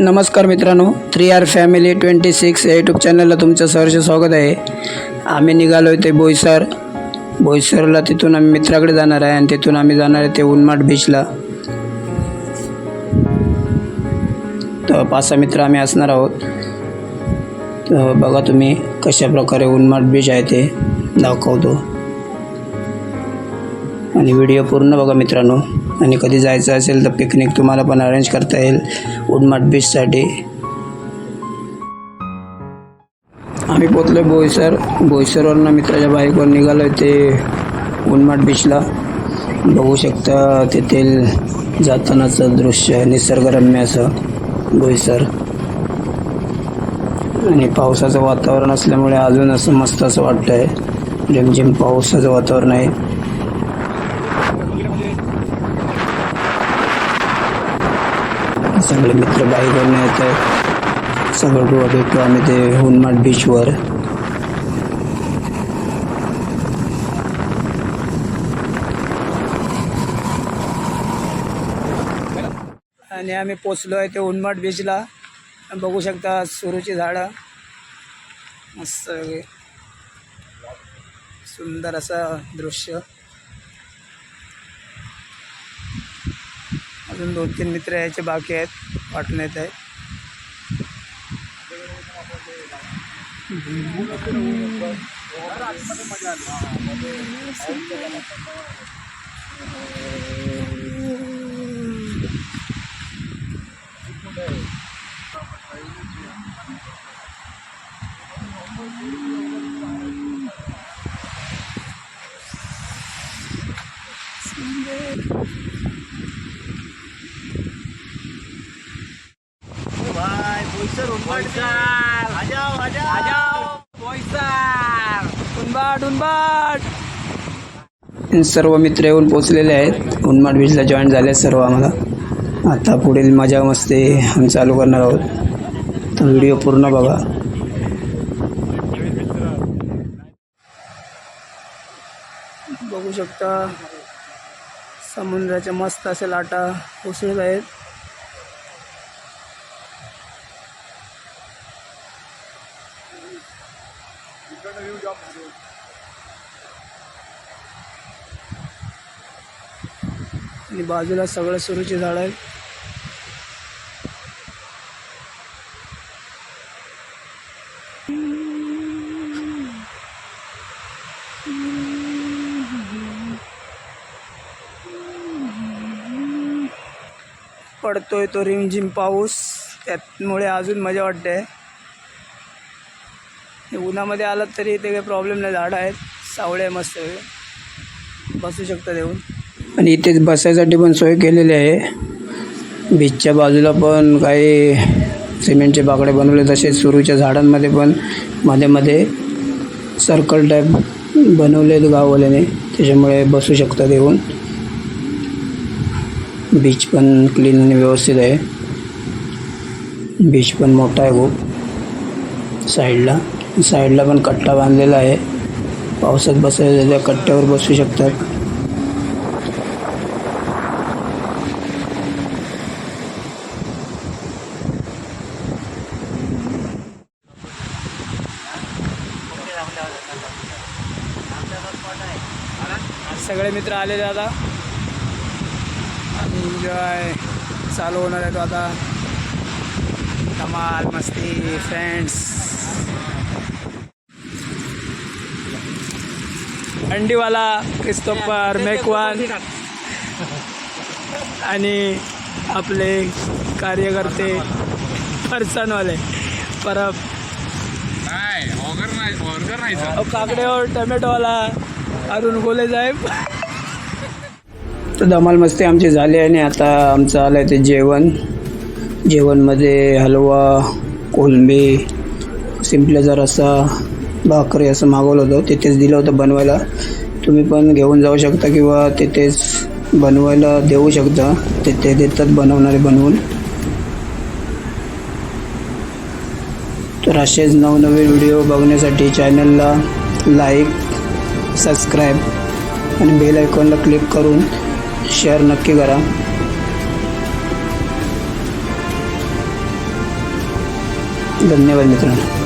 नमस्कार मित्रांनो three R family twenty six या यूट्यूब चॅनलला तुमचं सहर्ष स्वागत आहे. आम्ही निघालो आहे ते बोईसर. बोईसरला तिथून आम्ही मित्राकडे जाणार आहे आणि तिथून आम्ही जाणार आहे ते उन्माट बीचला तर पाच सहा मित्र आम्ही असणार आहोत. तर बघा तुम्ही कशा प्रकारे उन्माट बीच आहे ते दाखवतो. आणि व्हिडिओ पूर्ण बघा मित्रांनो. आणि कधी जायचं असेल तर पिकनिक तुम्हाला पण अरेंज करता येईल उडमाट बीचसाठी आम्ही पोचलो आहे बोईसर. बोईसरवरनं मित्राच्या बाईकवर निघालो आहे ते उन्माट बीचला बघू शकता तेथील जातानाचं दृश्य निसर्गरम्य असं बोईसर. आणि पावसाचं वातावरण असल्यामुळे अजून असं मस्त असं वाटतं आहे रिमझिम पावसाचं वातावरण आहे. सगळे मित्र बाईकवरून येत आहेत. सगळं गोवा भेटतो आम्ही ते हुनमाट बीचवर आणि आम्ही पोचलो आहे ते उन्माट बीचला बघू शकता सुरूची झाडं. मस्त सुंदर असं दृश्य. अजून दोन तीन मित्र यायचे बाकी आहेत. पाटण्यात आहेत. उनबाट उनबाट सर्व मित्र येऊन पोचलेले आहेत. उन्माट बीचला जॉईन झाले आहेत सर्व आम्हाला. आता पुढील मजा मस्ती आम्ही चालू करणार आहोत. तर व्हिडिओ पूर्ण बघा. बघू शकता. समुद्राच्या मस्त असे लाटा कोसळत आहेत. आणि बाजूला सगळं सुरूची झाड आहेत. पडतोय तो रिमझिम पाऊस त्यामुळे अजून मजा वाटते. हे उन्हामध्ये आलात तरी इथे काही प्रॉब्लेम नाही. झाडं आहेत. सावळे आहे मस्त बसू शकतात येऊन आणि इथेच बसायसाठी पण सोय केलेली आहे. बीचच्या बाजूला पण काही सिमेंटचे बाकडे बनवले तसेच सुरूच्या झाडांमध्ये पण मध्ये मध्ये सर्कल टाईप बनवले आहेत गाववाल्याने. त्याच्यामुळे बसू शकतात येऊन बीच पण क्लीन आणि व्यवस्थित आहे. बीच पण मोठा आहे खूप. साईडला साईडला पण कट्टा बांधलेला आहे. पावसात बसायला त्या कट्ट्यावर बसू शकतात. सगळे मित्र आलेले आता. एन्जॉय चालू होणार आहे तो आता. धमाल मस्ती फ्रेंड्स अंडीवाला क्रिस्तोफर मेकवान आणि आपले कार्यकर्ते फरसाणवाले. परब. काकडेवर टोमॅटोवाला अरुण गोले साहेब. तर धमाल मस्ती आमची झाली आणि आता आमचं आलं आहे ते जेवण. जेवणमध्ये हलवा कोलंबी सिंपल्याचा रस्सा भाकरी असं मागवलं होतं. तिथेच दिलं होतं बनवायला. तुम्ही पण घेऊन जाऊ शकता किंवा तिथेच बनवायला देऊ शकता. तिथे देतात बनवणारे बनवून. तर असेच नवनवीन व्हिडिओ बघण्यासाठी चॅनलला लाईक सबस्क्राईब आणि बेल आयकॉनला क्लिक करून शेअर नक्की करा. धन्यवाद मित्रांनो.